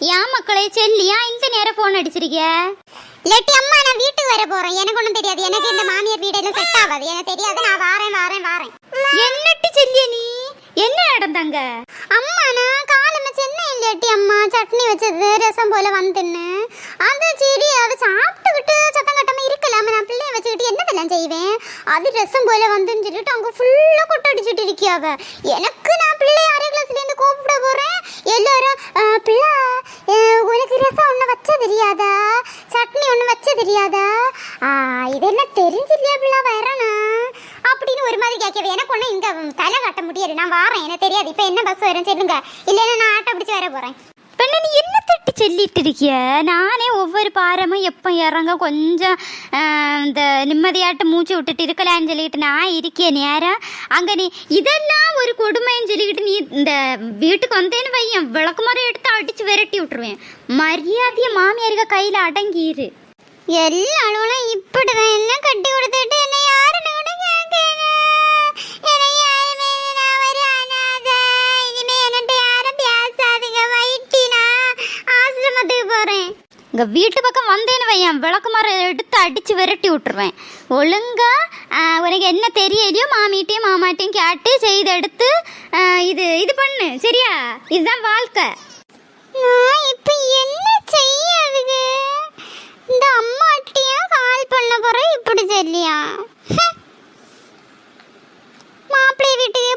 ஏன் மக்களே செல்லியா இந்த நேரம் ஃபோன் அடிச்சிருக்கிய? லெட்டி அம்மா நான் வீட்டுக்கு வர போறேன். எனக்கு ஒன்றும் தெரியாது. எனக்கு இந்த மாமியார் வீடெல்லாம் செட் ஆகாது. எனக்கு தெரியாது. நான் வாரேன் வாரேன் வாரேன். என்னட்டு செல்லிய நீ? என்ன நடந்தாங்க அம்மா நான் காலமே சென்னை இல்லட்டி அம்மா சட்னி வச்சது ரசம் போல வந்துன்னு. அது சரி அதை சாப்பிட்டுக்கிட்டு சத்தம் கட்டாம இருக்கலாம. நான் பிள்ளைய வச்சுக்கிட்டு என்னதெல்லாம் செய்வேன்? அது ரசம் போல வந்துன்னு சொல்லிட்டு அங்க ஃபுல்லா கொட்டை அடிச்சுட்டு இருக்கியாவ எனக்கு நான் பிள்ளைய அரை கிளாஸ்ல இருந்து கூப்பிட போறேன். எல்லாரும் "அஹ், பிள்ளை ரசம் ஒண்ணு வச்ச தெரியாதா? சட்னி ஒண்ணு வச்ச தெரியாதா? "ஆ, இதெல்லாம் தெரிஞ்சில்லையா பிள்ளை வரணும் அப்படின்னு ஒரு மாதிரி கேட்கவே எனக்கு ஒன்றும் இங்கே தலை காட்ட முடியாது. நான் வாரேன். எனக்கு தெரியாது. இப்போ என்ன பஸ் வரும்? சொல்லுங்க. இல்லைன்னா நான் ஆட்டோ பிடிச்சி வர போறேன். பெண்ணு நீ சொல்லிட்டு இருக்கிய நானே ஒவ்வொரு பாரமும் எப்போ இறங்க கொஞ்சம் இந்த நிம்மதியாட்டு மூச்சு விட்டுட்டு இருக்கலான்னு சொல்லிட்டு நான் இருக்கேன் நேரம் அங்கே நீ இதெல்லாம் ஒரு கொடுமைன்னு சொல்லிக்கிட்டு நீ இந்த வீட்டுக்கு வந்தேன்னு பையன் விளக்கு முறை எடுத்து அடித்து விரட்டி விட்டுருவேன். மரியாதையை மாமியாருக்கு கையில் அடங்கிரு இப்படி தான் என்ன கட்டி கொடுத்துட்டு இங்கே வீட்டு பக்கம் வந்தேன்னு வையன். விளக்கு மரம் எடுத்து அடித்து விரட்டி விட்டுருவேன். ஒழுங்காக உனக்கு என்ன தெரியலையோ மாமிட்டையும் மாமாட்டையும் கேட்டு செய்து எடுத்து இது இது பண்ணு. சரியா? இதுதான் வாழ்க்கை. நான் இப்போ என்ன செய்யறதுக்கு இந்த அம்மாட்டியும் கால் பண்ண போகிறேன் இப்படி சொல்லியா? மாப்பிள்ளை வீட்டுக்கு